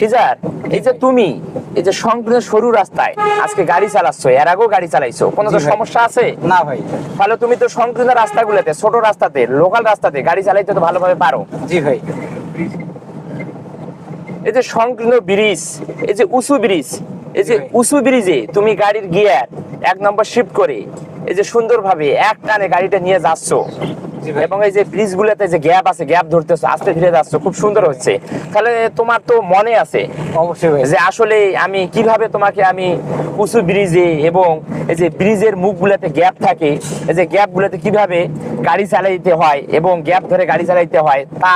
ফিজার এই যে তুমি এই যে সংকীর্ণ সরু রাস্তায় আজকে গাড়ি চালাচ্ছ এর আগেও গাড়ি চালাইছো কোনো তো সমস্যা আছে? না ভাই। তাহলে তুমি তো সংকীর্ণ রাস্তাগুলোতে ছোট রাস্তাতে লোকাল রাস্তাতে গাড়ি চালাইতে তো ভালোভাবে পারো। জি ভাই। এই যে সংকীর্ণ ব্রিজ এই যে উঁচু ব্রিজ এই যে উঁচু ব্রিজে তুমি গাড়ির গিয়ার এক নম্বর শিফট করে এই যে সুন্দরভাবে এক টানে গাড়িটা নিয়ে যাচ্ছ। এবং এই যে ব্রিজ গুলোতে যে গ্যাপ আছে গ্যাপ ধরতেছো আস্তে ধীরে যাচ্ছ খুব সুন্দর হচ্ছে। তাহলে তোমার তো মনে আছে অবশ্যই যে আসলে আমি কীভাবে তোমাকে আমি উঁচু ব্রিজে এবং এই যে ব্রিজের মুখগুলোতে গ্যাপ থাকে এই যে গ্যাপ গুলোতে কীভাবে গাড়ি চালাইতে হয় এবং গ্যাপ ধরে গাড়ি চালাইতে হয় তা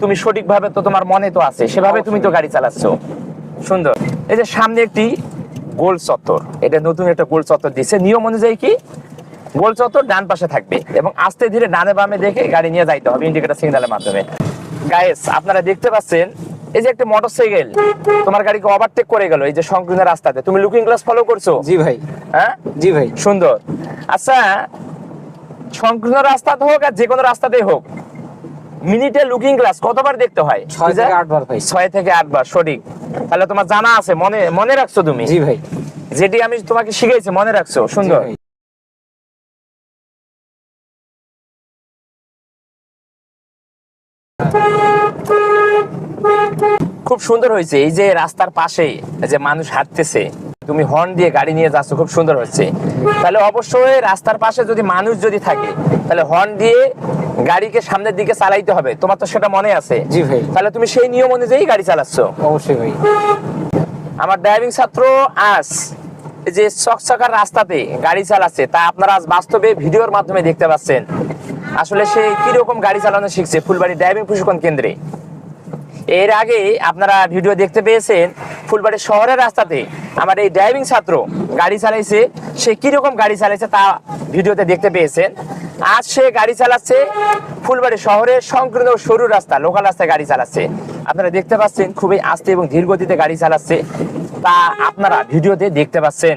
তুমি সঠিকভাবে তো তোমার মনে তো আছে। সেভাবে তুমি তো গাড়ি চালাচ্ছ। সুন্দর। এই যে সামনে একটি গোল চত্বর। এটা নতুন একটা গোল চত্বর দিচ্ছে নিয়ম অনুযায়ী কি? গোল চত্বর ডান পাশে থাকবে এবং আস্তে ধীরে ডানে বামে দেখে গাড়ি নিয়ে যাইতে হবে ইন্ডিকেটর সিগন্যালের মাধ্যমে। গাইস আপনারা দেখতে পাচ্ছেন এই যে একটা মোটরসাইকেল তোমার গাড়িকে ওভারটেক করে গেল এই যে সংকীর্ণ রাস্তাতে। তুমি লুকিং গ্লাস ফলো করছ? জি ভাই। হ্যাঁ? জি ভাই। সুন্দর। আচ্ছা সংকীর্ণ রাস্তাতে হোক আর যে কোনো রাস্তাতেই হোক মিনিটে লুকিং গ্লাস কতবার দেখতে হয়? ছয় থেকে আটবার ভাই। ছয় থেকে আটবার সঠিক। তাহলে তোমার জানা আছে মনে মনে রাখছো তুমি? জি ভাই। যেটি আমি তোমাকে শিখেছি মনে রাখছো? সুন্দর। খুব সুন্দর হয়েছে। এই যে রাস্তার পাশে যে মানুষ হাঁটতেছে তুমি হর্ন দিয়ে গাড়ি নিয়ে যাচ্ছ খুব সুন্দর হচ্ছে। তাহলে অবশ্যই রাস্তার পাশে যদি মানুষ যদি থাকে তাহলে হর্ন দিয়ে গাড়িকে সামনের দিকে চালাইতে হবে। তোমার তো সেটা মনে আছে। জি ভাই। তাহলে তুমি সেই নিয়ম অনুযায়ী গাড়ি চালাচ্ছ। অবশ্যই ভাই। আমার ড্রাইভিং ছাত্র আজ এই যে চকচকার রাস্তাতে গাড়ি চালাচ্ছে তা আপনারা আজ বাস্তবে ভিডিওর মাধ্যমে দেখতে পাচ্ছেন। আসলে সে কীরকম গাড়ি চালানো শিখছে? ফুলবাড়ি ড্রাইভিং প্রশিক্ষণ কেন্দ্রে। এর আগে আপনারা ভিডিও দেখতে পেয়েছেন, ফুলবাড়ি শহরের রাস্তাতে আমার এই ড্রাইভিং ছাত্র গাড়ি চালাইছে। সে কীরকম গাড়ি চালাইছে তা ভিডিওতে দেখতে পেয়েছেন। আজ সে গাড়ি চালাচ্ছে ফুলবাড়ি শহরের সংকীর্ণ সরু রাস্তা লোকাল রাস্তায় গাড়ি চালাচ্ছে। আপনারা দেখতে পাচ্ছেন, খুবই আস্তে এবং ধীর গতিতে গাড়ি চালাচ্ছে। তা আপনারা ভিডিওতে দেখতে পাচ্ছেন।